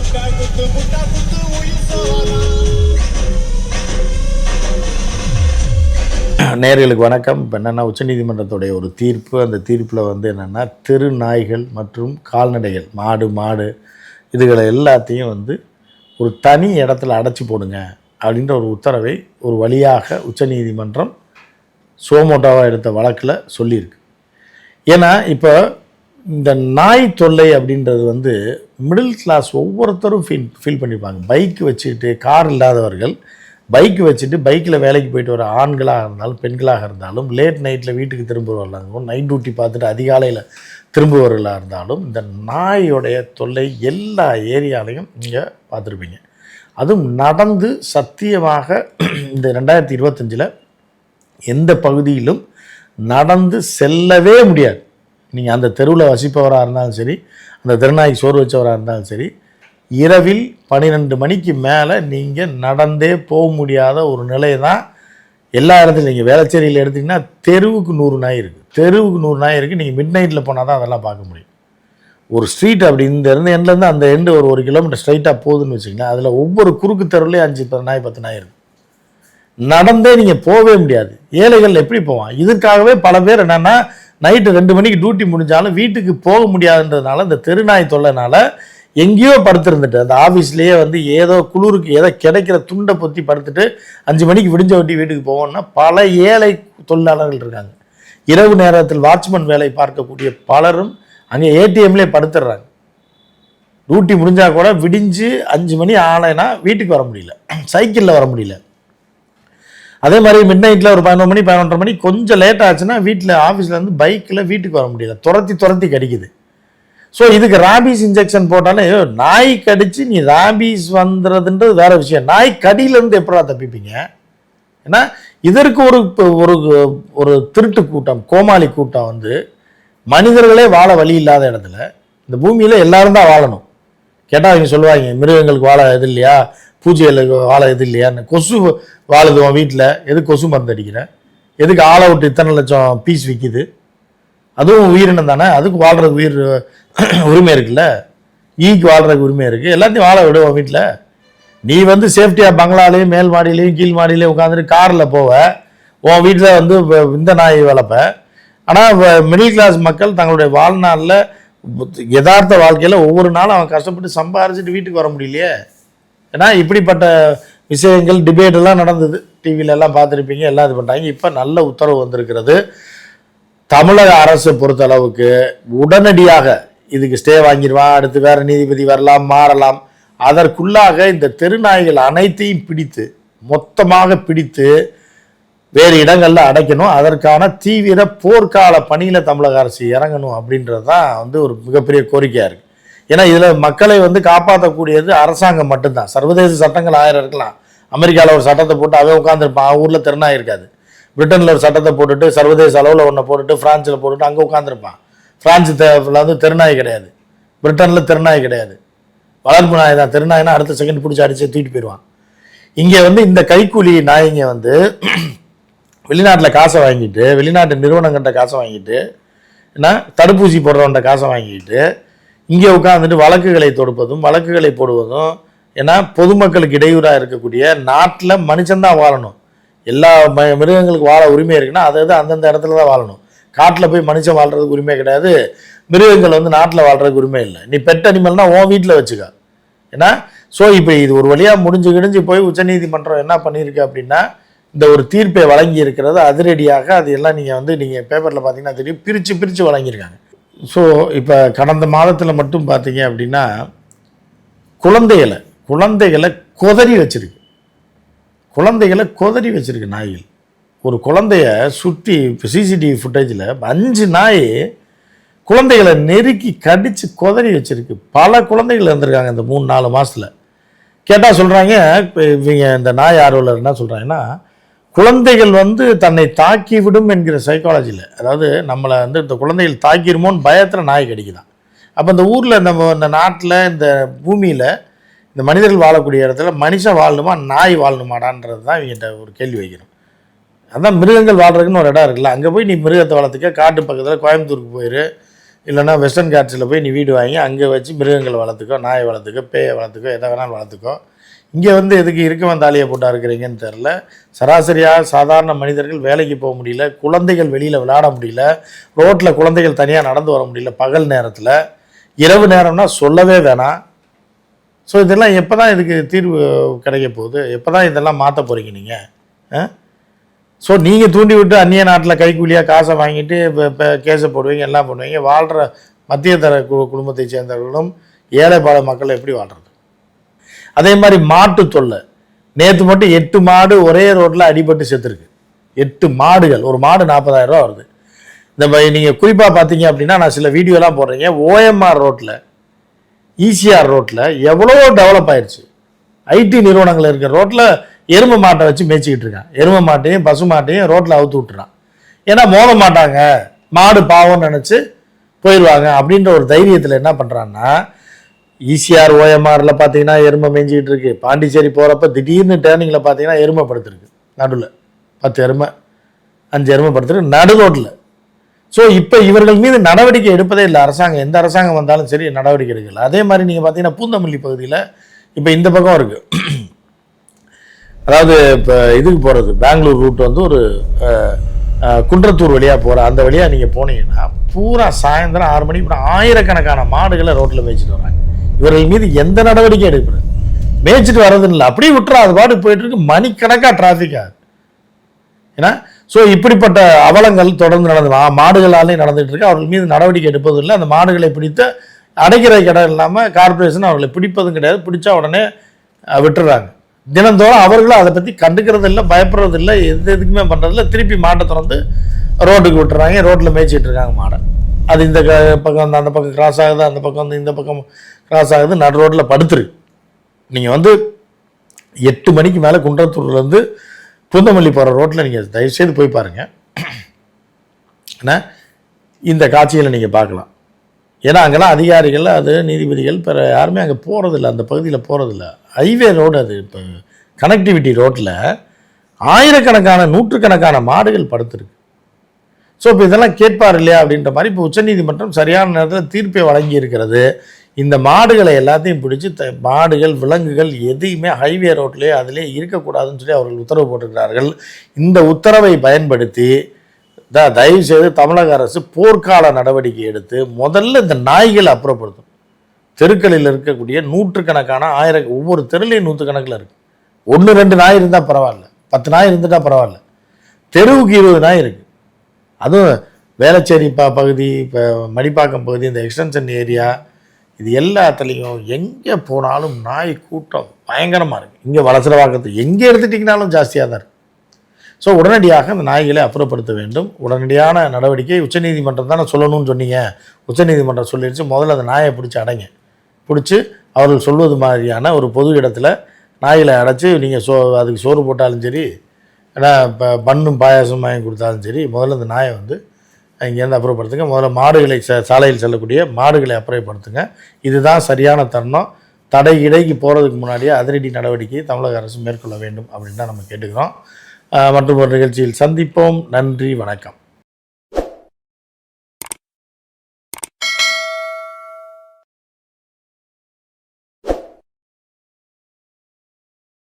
முட்டாய் குத்து முட்டா குத்து உயிர் நேர்களுக்கு வணக்கம். இப்போ என்னென்னா உச்சநீதிமன்றத்துடைய ஒரு தீர்ப்பு. அந்த தீர்ப்பில் வந்து என்னென்னா தெரு நாய்கள் மற்றும் கால்நடைகள் மாடு மாடு இதுகளை எல்லாத்தையும் வந்து ஒரு தனி இடத்துல அடைச்சி போடுங்க அப்படின்ற ஒரு உத்தரவை ஒரு வழியாக உச்சநீதிமன்றம் சோமோட்டோவாக எடுத்த வழக்கில் சொல்லியிருக்கு. ஏன்னா இப்போ இந்த நாய் தொல்லை அப்படின்றது வந்து மிடில் கிளாஸ் ஒவ்வொருத்தரும் ஃபீல் ஃபீல் பண்ணிப்பாங்க. பைக் வச்சுக்கிட்டு கார் இல்லாதவர்கள் பைக் வச்சுட்டு பைக்கில் வேலைக்கு போயிட்டு வர ஆண்களாக இருந்தாலும் பெண்களாக இருந்தாலும் லேட் நைட்டில் வீட்டுக்கு திரும்புகிறவர்களாகவும் நைட் டியூட்டி பார்த்துட்டு அதிகாலையில் திரும்புபவர்களாக இருந்தாலும் இந்த நாயோடைய தொல்லை எல்லா ஏரியாலையும் நீங்கள் பார்த்துருப்பீங்க. அதுவும் நடந்து சத்தியமாக இந்த ரெண்டாயிரத்தி இருபத்தஞ்சில் எந்த பகுதியிலும் நடந்து செல்லவே முடியாது. நீங்கள் அந்த தெருவில் வசிப்பவராக இருந்தாலும் சரி அந்த திருநாய் சோறு வச்சவராக இருந்தாலும் சரி இரவில் பன்னிரெண்டு மணிக்கு மேலே நீங்கள் நடந்தே போக முடியாத ஒரு நிலை தான் எல்லா இடத்துலையும். நீங்கள் வேளச்சேரியில் எடுத்திங்கன்னா தெருவுக்கு நூறு நாய் இருக்குது தெருவுக்கு நூறு நாய் இருக்குது நீங்கள் மிட் நைட்டில் போனால் தான் அதெல்லாம் பார்க்க முடியும். ஒரு ஸ்ட்ரீட் அப்படி இந்த இருந்து எண்ட்லேருந்து அந்த எண்டு ஒரு ஒரு கிலோமீட்டர் ஸ்ட்ரைட்டாக போகுதுன்னு வச்சுக்கோங்களேன் அதில் ஒவ்வொரு குறுக்கு தெருவுலேயும் அஞ்சு பத்து நாய் பத்து நாய் இருக்குது நடந்தே நீங்கள் போகவே முடியாது. ஏழைகள் எப்படி போவான்? இதுக்காகவே பல பேர் என்னென்னா நைட்டு ரெண்டு மணிக்கு டியூட்டி முடிஞ்சாலும் வீட்டுக்கு போக முடியாதுன்றதுனால இந்த தெருநாய் தொல்லைனால எங்கேயோ படுத்திருந்துட்டு அந்த ஆஃபீஸ்லேயே வந்து ஏதோ குளிருக்கு ஏதோ கிடைக்கிற துண்டை பொத்தி படுத்துட்டு அஞ்சு மணிக்கு விடிஞ்ச ஒட்டி வீட்டுக்கு போவோம்னா பல ஏழை தொழிலாளர்கள் இருக்காங்க. இரவு நேரத்தில் வாட்ச்மேன் வேலை பார்க்கக்கூடிய பலரும் அங்கே ஏடிஎம்லேயே படுத்துடுறாங்க டியூட்டி முடிஞ்சால் கூட விடிஞ்சு அஞ்சு மணி ஆலைனா வீட்டுக்கு வர முடியல. சைக்கிளில் வர முடியல. அதே மாதிரி மிட் நைட்டில் ஒரு பதினொரு மணி பதினொன்றரை மணி கொஞ்சம் லேட் ஆச்சுன்னா வீட்டில் ஆஃபீஸ்லேருந்து பைக்கில் வீட்டுக்கு வர முடியல. துரத்தி துரத்தி கடிக்குது. ஸோ இதுக்கு ராபீஸ் இன்ஜெக்ஷன் போட்டாலே நாய் கடிச்சு நீ ராபீஸ் வந்துடுறதுன்றது வேற விஷயம். நாய் கடியிலேருந்து எப்படா தப்பிப்பீங்க? ஏன்னா இதற்கு ஒரு ஒரு ஒரு திருட்டு கூட்டம் கோமாளி கூட்டம் வந்து மனிதர்களே வாழ வழி இல்லாத இடத்துல இந்த பூமியில் எல்லாரும் தான் வாழணும். கேட்டால் அவங்க சொல்லுவாங்க மிருகங்களுக்கு வாழ இது இல்லையா? பூஜையில் வாழ இது இல்லையான்னு. கொசு வாழுது உன் வீட்டில் எது கொசு மருந்து அடிக்கிற? எதுக்கு ஆளை விட்டு இத்தனை லட்சம் பீஸ் விற்கிது அதுவும் உயிரினம் தானே? அதுக்கு வாழ்கிறதுக்கு உயிர் உரிமை இருக்குல்ல? ஈக்கு வாழ்கிறதுக்கு உரிமை இருக்குது எல்லாத்தையும் வாழ விடு உன் வீட்டில் நீ வந்து சேஃப்டியாக பங்களாலேயும் மேல் மாடியிலையும் கீழ் மாடியிலையும் உட்காந்துட்டு காரில் போவ. உன் வீட்டில் வந்து வ- இந்த நாய் வளர்ப்ப ஆனால் மிடில் கிளாஸ் மக்கள் தங்களுடைய வாழ்நாளில் யதார்த்த வாழ்க்கையில் ஒவ்வொரு நாளும் அவன் கஷ்டப்பட்டு சம்பாரிச்சிட்டு வீட்டுக்கு வர முடியலையே. ஏன்னா இப்படிப்பட்ட விஷயங்கள் டிபேட் எல்லாம் நடந்தது. டிவியில எல்லாம் பார்த்துருப்பீங்க எல்லாம் இது பண்ணுறாங்க இப்போ நல்ல உத்தரவு வந்திருக்கிறது. தமிழக அரசு பொறுத்த அளவுக்கு உடனடியாக இதுக்கு ஸ்டே வாங்கிடுவான் அடுத்து வேற நீதிபதி வரலாம் மாறலாம். அதற்குள்ளாக இந்த தெருநாய்கள் அனைத்தையும் பிடித்து மொத்தமாக பிடித்து வேறு இடங்களில் அடைக்கணும். அதற்கான தீவிர போர்க்கால பணியில் தமிழக அரசு இறங்கணும் அப்படின்றது தான் வந்து ஒரு மிகப்பெரிய கோரிக்கையாக இருக்குது ஏன்னா இதில் மக்களை வந்து காப்பாற்றக்கூடியது அரசாங்கம் மட்டும்தான். சர்வதேச சட்டங்கள் ஆயிரம் இருக்கலாம். அமெரிக்காவில் ஒரு சட்டத்தை போட்டு அவன் உட்காந்துருப்பான் ஊரில் திறனாக இருக்காது. பிரிட்டனில் ஒரு சட்டத்தை போட்டுட்டு சர்வதேச அளவில் ஒன்றை போட்டுட்டு ஃப்ரான்ஸில் போட்டுட்டு அங்கே உட்காந்துருப்பான் ஃப்ரான்ஸ் தேவில் வந்து திறனாய் கிடையாது. பிரிட்டனில் திறனாய் கிடையாது. வளர்ப்பு நாய் தான். திறனாய்னா அடுத்த செகண்ட் பிடிச்சி அடிச்சு தூக்கிட்டு போயிடுவான். இங்கே வந்து இந்த கைக்கூலி நாய்ங்க வந்து வெளிநாட்டில் காசை வாங்கிட்டு வெளிநாட்டு நிறுவனங்கிட்ட காசை வாங்கிட்டு என்ன தடுப்பூசி போடுறவன்ட்ட காசை வாங்கிட்டு இங்கே உட்காந்துட்டு வழக்குகளை தொடுப்பதும் வழக்குகளை போடுவதும் ஏன்னா பொதுமக்களுக்கு இடையூறாக இருக்கக்கூடிய நாட்டில் மனுஷன்தான் வாழணும். எல்லா ம- மிருகங்களுக்கு வாழ உரிமை இருக்குன்னா அதை அந்தந்த இடத்துல தான் வாழணும். காட்டில் போய் மனுஷன் வாழ்கிறதுக்கு உரிமை கிடையாது. மிருகங்கள் வந்து நாட்டில் வாழ்கிறதுக்கு உரிமை இல்லை. நீ பெட் அனிமல்னால் உன் வீட்டில் வச்சுக்க. ஏன்னா ஸோ இப்போ இது ஒரு வழியாக முடிஞ்சு கிடிஞ்சு போய் உச்சநீதிமன்றம் என்ன பண்ணியிருக்கு அப்படின்னா இந்த ஒரு தீர்ப்பை வழங்கி இருக்கிறது அதிரடியாக அது எல்லாம் நீங்கள் வந்து நீங்கள் பேப்பரில் பார்த்தீங்கன்னா தெரியும். பிரித்து பிரித்து வழங்கியிருக்காங்க. ஸோ இப்போ கடந்த மாதத்தில் மட்டும் பார்த்தீங்க அப்படின்னா குழந்தைகளை குழந்தைகளை கொதறி வச்சுருக்கு. குழந்தைகளை கொதறி வச்சுருக்கு நாய்கள். ஒரு குழந்தைய சுற்றி இப்போ சிசிடிவி ஃபுட்டேஜில் அஞ்சு நாய் குழந்தைகளை நெருக்கி கடித்து கொதறி வச்சுருக்கு. பல குழந்தைகள் இருந்திருக்காங்க இந்த மூணு நாலு மாதத்தில் கேட்டால் சொல்கிறாங்க இப்போ இவங்க இந்த நாய் ஆர்வலர் என்ன சொல்கிறாங்கன்னா குழந்தைகள் வந்து தன்னை தாக்கி விடும் என்கிற சைக்காலஜியில் அதாவது நம்மளை வந்து இந்த குழந்தைகள் தாக்கிடுமோன்னு பயத்தில் நாய் கடிக்குதான். அப்போ இந்த ஊரில் நம்ம இந்த நாட்டில் இந்த பூமியில் இந்த மனிதர்கள் வாழக்கூடிய இடத்துல மனுஷன் வாழணுமா நாய் வாழணுமாடான்றது தான் இவங்கிட்ட ஒரு கேள்வி வைக்கிறோம் அதான் மிருகங்கள் வாழ்றதுக்குன்னு ஒரு இடம் இருக்குல்ல. அங்கே போய் நீ மிருகத்தை வளர்த்துக்க காட்டு பக்கத்தில் கோயம்புத்தூருக்கு போயிரு. இல்லைன்னா வெஸ்டர்ன் காட்ஸில் போய் நீ வீடு வாங்கி அங்கே வச்சு மிருகங்களை வளர்த்துக்கோ நாயை வளர்த்துக்கோ பேயை வளர்த்துக்கோ எதை வேணாலும் வளர்த்துக்கோ. இங்கே வந்து எதுக்கு இருக்க வந்தாலியை போட்டா இருக்கிறீங்கன்னு தெரில சராசரியாக சாதாரண மனிதர்கள் வேலைக்கு போக முடியல குழந்தைகள் வெளியில் விளையாட முடியல ரோட்டில் குழந்தைகள் தனியாக நடந்து வர முடியல பகல் நேரத்தில். இரவு நேரம்னா சொல்லவே வேணாம். ஸோ இதெல்லாம் எப்போ தான் இதுக்கு தீர்வு கிடைக்க போகுது? எப்போ தான் இதெல்லாம் மாற்ற போகிறீங்க நீங்கள் ஸோ நீங்கள் தூண்டி விட்டு அந்நிய நாட்டில் கைக்கூலியாக காசை வாங்கிட்டு இப்போ இப்போ கேஸை போடுவீங்க எல்லாம் பண்ணுவீங்க வாழ்கிற மத்திய தர கு குடும்பத்தை சேர்ந்தவர்களும் ஏழைப்பாள மக்கள் எப்படி வாழ்கிறது அதே மாதிரி மாட்டு தொல்லை. நேற்று மட்டும் எட்டு மாடு ஒரே ரோட்டில் அடிபட்டு செத்துருக்கு. எட்டு மாடுகள். ஒரு மாடு நாற்பதாயிரம் ரூபா வருது. இந்த நீங்கள் குறிப்பாக பார்த்தீங்க அப்படின்னா நான் சில வீடியோலாம் போடுறீங்க ஓஎம்ஆர் ரோட்டில் ஈசிஆர் ரோட்டில் எவ்வளோ டெவலப் ஆயிடுச்சு ஐடி நிறுவனங்கள் இருக்கிற ரோட்டில் எருமை மாட்டை வச்சு மேய்ச்சிக்கிட்டு இருக்கான். எருமை மாட்டையும் பசு மாட்டையும் ரோட்டில் அவுத்து விட்டுறான். ஏன்னா மோத மாட்டாங்க. மாடு பாவம்னு நினச்சி போயிடுவாங்க அப்படின்ற ஒரு தைரியத்தில் என்ன பண்ணுறான்னா ஈசிஆர் ஓஎம்ஆரில் பார்த்தீங்கன்னா எருமை மேய்ஞ்சிக்கிட்டு இருக்கு. பாண்டிச்சேரி போகிறப்ப திடீர்னு டேர்னிங்கில் பார்த்தீங்கன்னா எருமை படுத்துருக்கு. நடுவில் பத்து எருமை அஞ்சு எருமை படுத்துருக்கு. நடு ரோட்டில் ஸோ இப்போ இவர்கள் மீது நடவடிக்கை எடுப்பதே இல்லை. அரசாங்கம் எந்த அரசாங்கம் வந்தாலும் சரி நடவடிக்கை எடுக்கல. அதே மாதிரி நீங்கள் பார்த்தீங்கன்னா பூந்தமல்லி பகுதியில் இப்போ இந்த பக்கம் இருக்குது அதாவது இப்போ இதுக்கு போகிறது பெங்களூர் ரூட் வந்து ஒரு குன்றத்தூர் வழியாக போகிற அந்த வழியாக நீங்கள் போனீங்கன்னா பூரா சாயந்தரம் ஆறு மணிக்கு ஆயிரக்கணக்கான மாடுகளை ரோட்டில் மேய்ச்சிட்டு வராங்க. இவர்கள் மீது எந்த நடவடிக்கை எடுக்கிறது மேய்ச்சிட்டு வர்றது இல்லை. அப்படியே விட்டுறா அது பாட்டு போயிட்டு இருக்கு. மணிக்கணக்காக டிராஃபிக் ஏன்னா ஸோ இப்படிப்பட்ட அவலங்கள் தொடர்ந்து நடந்து மாடுகளாலே நடந்துட்டு இருக்கு. அவர்கள் மீது நடவடிக்கை எடுப்பதும் இல்லை. அந்த மாடுகளை பிடித்த அடைக்கிற இடம் இல்லாமல் கார்ப்பரேஷன் அவர்களை பிடிப்பதும் கிடையாது. பிடிச்சா உடனே விட்டுறாங்க. தினந்தோறும் அவர்களும் அதை பற்றி கண்டுக்கிறது இல்லை பயப்படுறது இல்லை எந்த எதுக்குமே பண்ணுறதில்ல திருப்பி மாட்டை திறந்து ரோட்டுக்கு விட்டுறாங்க. ரோட்டில் மேய்ச்சிட்டு இருக்காங்க மாடை. அது இந்த க- பக்கம் வந்து அந்த பக்கம் கிராஸ் ஆகுது அந்த பக்கம் வந்து இந்த பக்கம் கிராஸ் ஆகுது நடு ரோட்டில் படுத்துருக்கு நீங்கள் வந்து எட்டு மணிக்கு மேலே குன்றத்தூர்லேருந்து பூந்தமல்லி போகிற ரோட்டில் நீங்கள் தயவுசெய்து போய் பாருங்கள் ஏன்னா இந்த காட்சிகளை நீங்கள் பார்க்கலாம். ஏன்னா அங்கெல்லாம் அதிகாரிகள் அது நீதிபதிகள் பிற யாருமே அங்கே போகிறதில்ல அந்த பகுதியில் போகிறதில்ல ஹைவே ரோடு அது இப்போ கனெக்டிவிட்டி ரோட்டில் ஆயிரக்கணக்கான நூற்றுக்கணக்கான மாடுகள் படுத்துருக்கு. ஸோ இப்போ இதெல்லாம் கேட்பார் இல்லையா அப்படின்ற மாதிரி இப்போ உச்சநீதிமன்றம் சரியான நேரத்தில் தீர்ப்பை வழங்கி இருக்கிறது இந்த மாடுகளை எல்லாத்தையும் பிடிச்சி த மாடுகள் விலங்குகள் எதையுமே ஹைவே ரோட்லேயே அதிலே இருக்கக்கூடாதுன்னு சொல்லி அவர்கள் உத்தரவு போட்டிருக்கிறார்கள். இந்த உத்தரவை பயன்படுத்தி த தயவு செய்து தமிழக அரசு போர்க்கால நடவடிக்கை எடுத்து முதல்ல இந்த நாய்களை அப்புறப்படுத்தும். தெருக்களில் இருக்கக்கூடிய நூற்றுக்கணக்கான ஆயிரம் ஒவ்வொரு தெருலையும் நூற்றுக்கணக்கில் இருக்குது ஒன்று ரெண்டு நாய் இருந்தால் பரவாயில்ல. பத்து நாய் இருந்துட்டால் பரவாயில்ல. தெருவுக்கு இருபது நாய் இருக்குது அதுவும் வேளச்சேரி ப பகுதி இப்போ மடிப்பாக்கம் பகுதி இந்த எக்ஸ்டென்ஷன் ஏரியா இது எல்லாத்துலேயும் எங்கே போனாலும் நாய் கூட்டம் பயங்கரமாக இருக்குது இங்கே வளசரவாக்கத்து எங்கே எடுத்துட்டிங்கனாலும் ஜாஸ்தியாக தான் இருக்குது ஸோ உடனடியாக அந்த நாய்களை அப்புறப்படுத்த வேண்டும். உடனடியான நடவடிக்கை உச்சநீதிமன்றம் தானே சொல்லணும்னு சொன்னீங்க. உச்சநீதிமன்றம் சொல்லிடுச்சு முதல்ல அந்த நாயை பிடிச்சி அடைங்க. பிடிச்சி அவர்கள் சொல்வது மாதிரியான ஒரு பொது இடத்துல நாய்களை அடைச்சி நீங்கள் சோ அதுக்கு சோறு போட்டாலும் சரி ஏன்னா இப்போ பண்ணும் பாயாசம் வாங்கி கொடுத்தாலும் சரி முதல்ல அந்த நாயை வந்து இங்கேருந்து அப்புறப்படுத்துங்க. முதல்ல மாடுகளை ச சாலையில் செல்லக்கூடிய மாடுகளை அப்புறப்படுத்துங்க. இதுதான் சரியான தருணம். தடை இடைக்கு போகிறதுக்கு முன்னாடியே அதிரடி நடவடிக்கையை தமிழக அரசு மேற்கொள்ள வேண்டும் அப்படின்னு தான் நம்ம கேட்டுக்கிறோம். மற்றும் ஒரு நிகழ்ச்சியில் சந்திப்போம். நன்றி வணக்கம்.